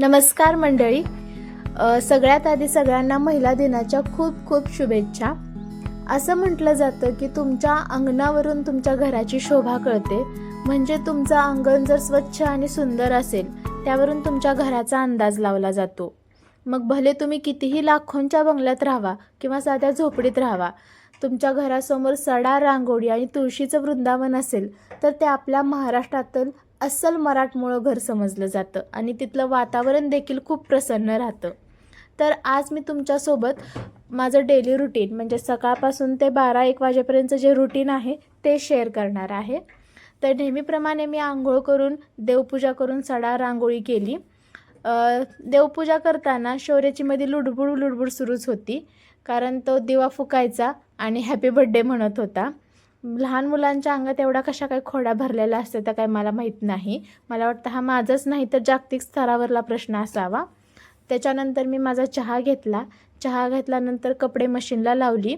नमस्कार मंडळी. सगळ्यात आधी सगळ्यांना महिला दिनाच्या खूप खूप शुभेच्छा. असं म्हटलं जातं की तुमच्या अंगणावरून तुमच्या घराची शोभा कळते. म्हणजे तुमचं अंगण जर स्वच्छ आणि सुंदर असेल त्यावरून तुमच्या घराचा अंदाज लावला जातो. मग भले तुम्ही कितीही लाखोंच्या बंगल्यात राहावा किंवा साध्या झोपडीत राहावा तुमच्या घरासमोर सडा रांगोळी आणि तुळशीचं वृंदावन असेल तर ते आपल्या महाराष्ट्रातील अस्सल मराठमोळं घर समजलं जातं आणि तिथलं वातावरण देखील खूप प्रसन्न राहतं. तर आज मी तुमच्यासोबत माझं डेली रुटीन म्हणजे सकाळपासून ते बारा एक वाजेपर्यंत जे रुटीन आहे ते शेअर करणार आहे. तर नेहमीप्रमाणे मी आंघोळ करून देवपूजा करून सडा रांगोळी केली. देवपूजा करताना शौर्याची मध्ये लुडबुड लुडबुड सुरूच होती. कारण तो दिवा फुकायचा आणि हॅपी बड्डे म्हणत होता. लहान मुलांच्या अंगात एवढा कशा काय खोडा भरलेला असते तर काय मला माहीत नाही. मला वाटतं हा माझाच नाही तर जागतिक स्तरावरला प्रश्न असावा. त्याच्यानंतर मी माझा चहा घेतला. चहा घेतल्यानंतर कपडे मशीनला लावली.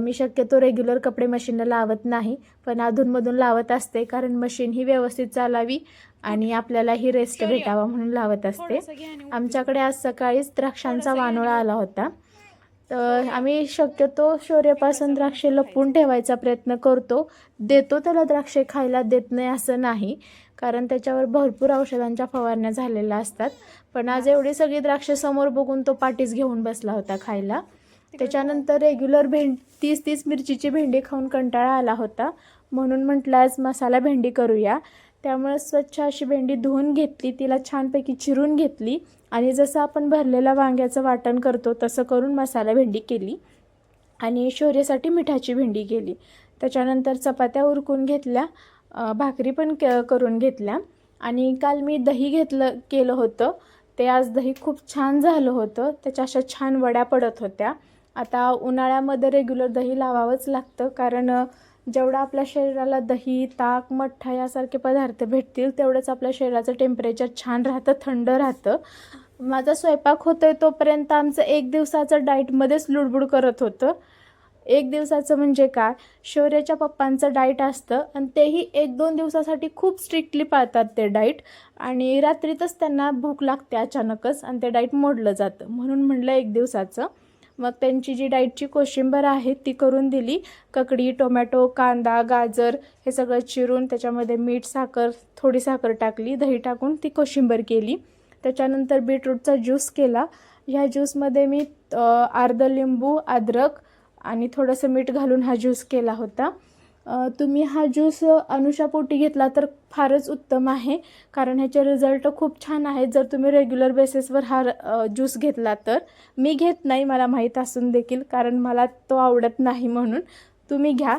मी शक्यतो रेग्युलर कपडे मशीनला लावत नाही पण अधूनमधून लावत असते कारण मशीन ही व्यवस्थित चालावी आणि आपल्यालाही रेस्ट भेटावा म्हणून लावत असते. आमच्याकडे आज सकाळीच द्राक्षांचा वानोळा आला होता. तर आम्ही शक्यतो शौर्यापासून द्राक्षे लपवून ठेवायचा प्रयत्न करतो. देतो त्याला द्राक्षे खायला देत नाही असं नाही. कारण त्याच्यावर भरपूर औषधांच्या फवारण्या झालेल्या असतात. पण आज एवढी सगळी द्राक्षे समोर बघून तो पाठीच घेऊन बसला होता खायला. त्याच्यानंतर रेग्युलर भेंड तीस तीस मिरचीची भेंडी खाऊन कंटाळा आला होता. म्हणून म्हटलं आज मसाला भेंडी करूया. त्यामुळे स्वच्छ अशी भेंडी धुवून घेतली तिला छानपैकी चिरून घेतली आणि जसं आपण भरलेल्या वांग्याचं वाटण करतो तसं करून मसाला भेंडी केली आणि शौर्यासाठी मिठाची भेंडी केली. त्याच्यानंतर चपात्या उरकून घेतल्या भाकरी पण क करून घेतल्या आणि काल मी दही घेतलं केलं होतं. ते आज दही खूप छान झालं होतं. त्याच्या अशा छान वड्या पडत होत्या. आता उन्हाळ्यामध्ये रेग्युलर दही लावावंच लागतं कारण जेवढं आपल्या शरीराला दही ताक मठ्ठा यासारखे पदार्थ भेटतील तेवढंच आपल्या शरीराचं टेम्परेचर छान राहतं थंड राहतं. माझा स्वयंपाक होतो आहे तोपर्यंत आमचं एक दिवसाचं डाईटमध्येच लुडबुड करत होतं. एक दिवसाचं म्हणजे काय? शौर्याच्या पप्पांचं डाईट असतं आणि तेही एक दोन दिवसासाठी खूप स्ट्रिक्टली पाळतात ते डाईट आणि रात्रीतच त्यांना भूक लागते अचानकच आणि ते डाईट मोडलं जातं. म्हणून म्हणलं एक दिवसाचं. मग त्यांची जी डाईटची कोशिंबर आहे ती करून दिली. ककडी टोमॅटो कांदा गाजर हे सगळं चिरून त्याच्यामध्ये मीठ साखर थोडी साखर टाकली दही टाकून ती कोशिंबर केली. त्याच्यानंतर बीटरूटचा ज्यूस केला. ह्या ज्यूसमध्ये मी अ, अर्ध लिंबू अद्रक आणि थोडंसं मीठ घालून हा ज्यूस केला होता. तुम्ही हा ज्यूस अनुषापोटी घेतला तर फारच उत्तम आहे. कारण ह्याचे रिझल्ट खूप छान आहेत. जर तुम्ही रेग्युलर बेसिसवर हा ज्यूस घेतला तर. मी घेत नाही मला माहीत असून देखील. कारण मला तो आवडत नाही म्हणून तुम्ही घ्या.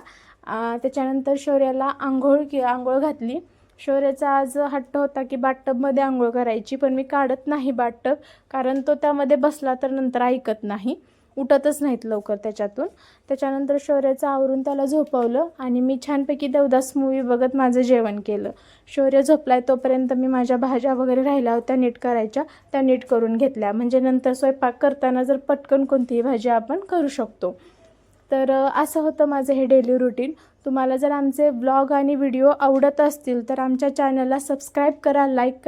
त्याच्यानंतर शौर्याला आंघोळ की आंघोळ घातली. शौर्याचा आज हट्ट होता की बाटटबमध्ये आंघोळ करायची. पण मी काढत नाही बाटटब कारण तो त्यामध्ये बसला तर नंतर ऐकत नाही. उठतच नाहीत लवकर त्याच्यातून. त्याच्यानंतर शौर्याचं आवरून त्याला झोपवलं आणि मी छानपैकी देवदास मूवी बघत माझं जेवण केलं. शौर्य झोपलाय तोपर्यंत मी माझ्या भाज्या वगैरे राहिल्या होत्या नीट करायच्या त्या नीट करून घेतल्या. म्हणजे नंतर स्वयंपाक करताना जर पटकन कोणतीही भाजी आपण करू शकतो. तर असं होतं माझं हे डेली रुटीन तुम्हाला जर आमचे ब्लॉग आणि व्हिडिओ आवडत असतील तर आमच्या चॅनलला सबस्क्राईब करा लाईक करा